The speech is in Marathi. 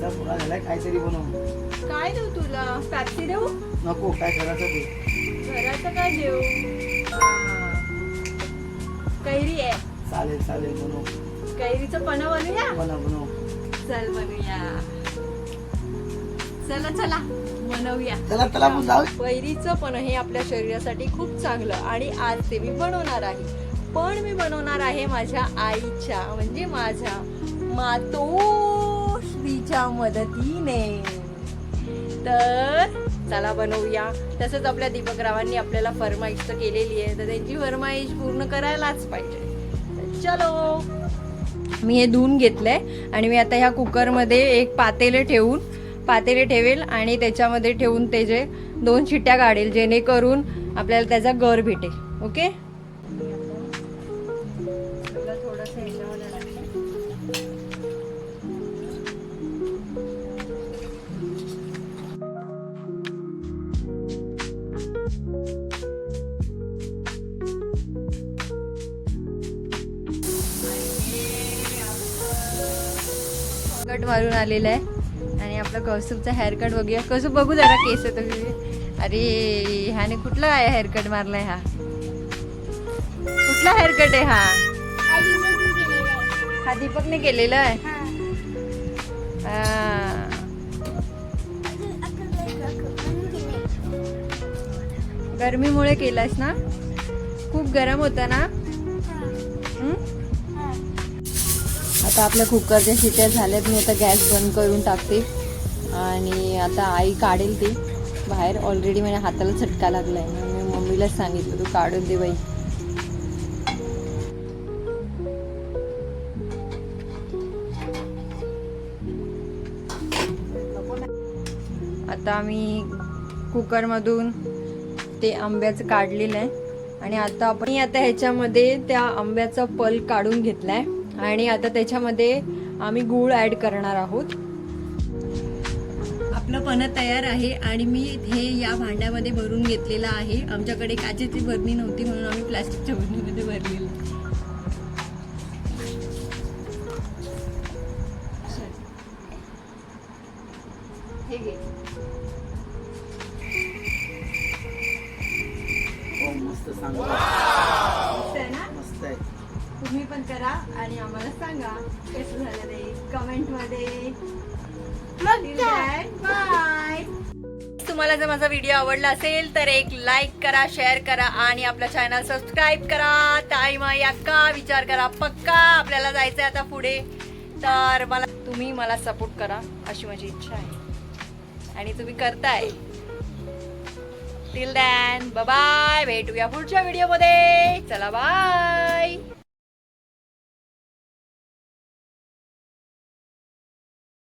पुरा झालाय काहीतरी बनव काय देऊ तुला? पॅप्सी देऊ? नको काय करायचं ते घराचं काय देऊ? हा. कैरी आहे. चालेल चालेल बनव. कैरीचं पण बनवूया? बनव बनव. चल बनवूया. चला चला बनवूया. चला चला आपण जाऊ. कैरीचं पण हे आपल्या शरीरासाठी खूप चांगलं आणि आज ते मी बनवणार आहे. पण मी बनवणार आहे माझ्या आईच्या म्हणजे माझ्या तिच्या मदतीने. तर चला बनवूया. तसंच आपल्या दीपक रावांनी आपल्याला फरमाईश तर केलेली आहे तर त्यांची फरमाईश पूर्ण करायलाच पाहिजे. चलो. मी हे धुवून घेतलंय आणि मी आता ह्या कुकरमध्ये एक पातेले ठेवून पातेले ठेवेल आणि त्याच्यामध्ये ठेवून ते जे दोन शिट्ट्या काढेल जेणेकरून आपल्याला त्याचा गर भेटेल. ओके? कट मारून आलेला आहे. आणि आपला कौस्तुभचा हेअरकट बघूया. कसं बघू जरा केस तुम्ही अरे ह्याने कुठला आहे हेअरकट मारलाय हा? कुठला हेअरकट आहे हा? हा दीपकने केलेला आहे. गर्मीमुळे गरमीमुळे केलास ना? खूप गरम होता ना? आता आपल्या कुकरच्या शिट्या झाल्यात मी आता गॅस बंद करून टाकते. आणि आता आई काढेल ती. बाहेर ऑलरेडी माझ्या हाताला झटका लागला आहे मी मम्मीलाच सांगितलं तू काढून दे बाई. आता आम्ही कुकरमधून ते आंब्याचं काढलेलं आहे. आणि आता आपण आता ह्याच्यामध्ये त्या आंब्याचा पल काढून घेतला आहे आणि आता त्याच्यामध्ये आम्ही गूळ ऍड करणार आहोत. आपलं पण तयार आहे आणि मी हे या भांड्यामध्ये भरून घेतलेलं आहे. आमच्याकडे काचेची भरणी नव्हती म्हणून आम्ही प्लास्टिकच्या भरणीमध्ये भरलेलं. मस्त सांगा सांगा. कसं झालं ते कमेंटमध्ये बाय तुम्हाला जर माझा व्हिडिओ आवडला असेल तर एक लाईक करा शेअर करा आणि आपलं चॅनल सबस्क्राईब करा. टाइम अक्का विचार करा. पक्का आपल्याला जायचंय आता पुढे. तर मला तुम्ही मला सपोर्ट करा अशी माझी इच्छा आहे. आणि तुम्ही करताय. टिल दॅन बाय भेटूया पुढच्या व्हिडिओमध्ये चला बाय